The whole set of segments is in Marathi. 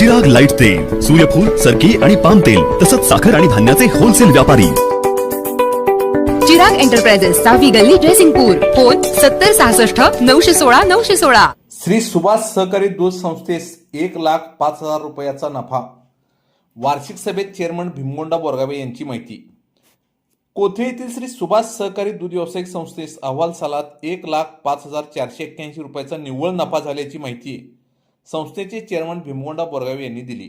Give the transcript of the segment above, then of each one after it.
चिराग लाइट तेल सूर्यफूल सरकी आणि पाम तेल तसंच साखर आणि धान्याचे होलसेल व्यापारी. चिराग एंटरप्राइजेस सहावी गल्ली जयसिंगपूर फोन सत्तर सहासष्ट नऊशे सोळा नऊशे सोळा. श्री सुभाष सहकारी दूध संस्थेस एक लाख पाच हजार रुपयाचा नफा. वार्षिक सभेत चेअरमन भीमगोंडा बोरगावे यांची माहिती. कोथळे येथील श्री सुभाष सहकारी दूध व्यावसायिक संस्थेस अहवाल सालात एक लाख पाच हजार चारशे एक्क्याऐंशी रुपयाचा निव्वळ नफा झाल्याची माहिती संस्थेचे चेअरमन भीमगोंडा बोरगावे यांनी दिली.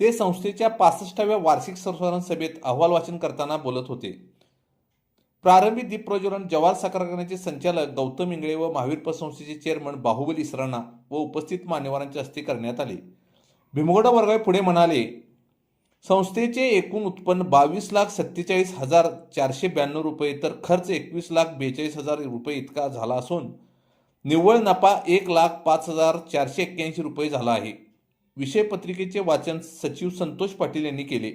ते संस्थेच्या पासष्टाव्या वार्षिक संस्मरण सभेत अहवाल वाचन करताना बोलत होते. प्रारंभी दीपप्रज्वलन जवाहर साखर कारखान्याचे संचालक गौतम इंगळे व महावीर पतसंस्थेचे चेअरमन बाहुबली इसराणा व उपस्थित मान्यवरांच्या हस्ते करण्यात आले. भीमगोडा वर्गावे पुढे म्हणाले संस्थेचे एकूण उत्पन्न बावीस लाख सत्तेचाळीस हजार चारशे ब्याण्णव रुपये तर खर्च एकवीस लाख बेचाळीस हजार रुपये इतका झाला असून निव्वळ नफा एक लाख पाच हजार चारशे एक्क्याऐंशी रुपये झाला आहे. विषय पत्रिकेचे वाचन सचिव संतोष पाटील यांनी केले.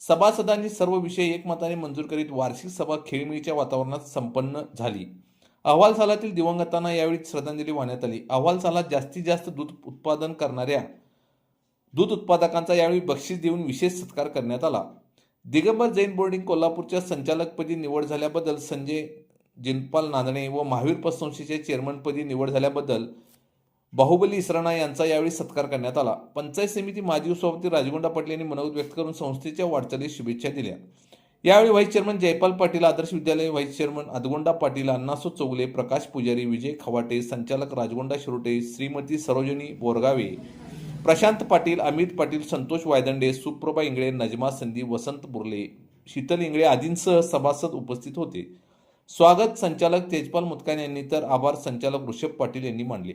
सभासदांनी सर्व विषय एकमताने मंजूर करीत वार्षिक सभा खेळमिळीच्या वातावरणात संपन्न झाली. अहवाल सालातील दिवंगतांना यावेळी श्रद्धांजली वाहण्यात आली. अहवाल सालात जास्तीत जास्त दूध उत्पादन करणाऱ्या दूध उत्पादकांचा यावेळी बक्षीस देऊन विशेष सत्कार करण्यात आला. दिगंबर जैन बोर्डिंग कोल्हापूरच्या संचालकपदी निवड झाल्याबद्दल संजय जिनपाल नांदणे व महावीर पतसंस्थेचे चेअरमनपदी निवड झाल्याबद्दल बाहुबली इसराणा यांचा यावेळी सत्कार करण्यात आला. पंचायत समिती माजी सभापती राजगोंडा पाटील यांनी मनोगत व्यक्त करून संस्थेच्या वाटचालीस शुभेच्छा दिल्या. यावेळी vice chairman Jaypal Patil Adarsh Vidyalaya vice chairman Adagonda Patil Annaso Chougale Prakash Pujari Vijay Khavate संचालक राजगोंडा शिरोटे श्रीमती सरोजनी बोरगावे प्रशांत पाटील अमित पाटील संतोष वायदंडे सुप्रभा इंगळे नजमा संधी वसंत बुर्ले शीतल इंगळे आदींसह सभासद उपस्थित होते. स्वागत संचालक तेजपाल मुतकान यांनी तर आभार संचालक ऋषभ पाटील यांनी मानले.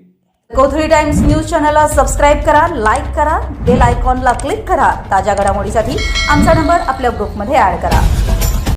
कोथळी टाइम्स न्यूज चॅनलला सबस्क्राईब करा लाईक करा बेल आयकॉनला क्लिक करा. ताज्या घडामोडीसाठी आमचा नंबर आपल्या ग्रुपमध्ये ऍड करा.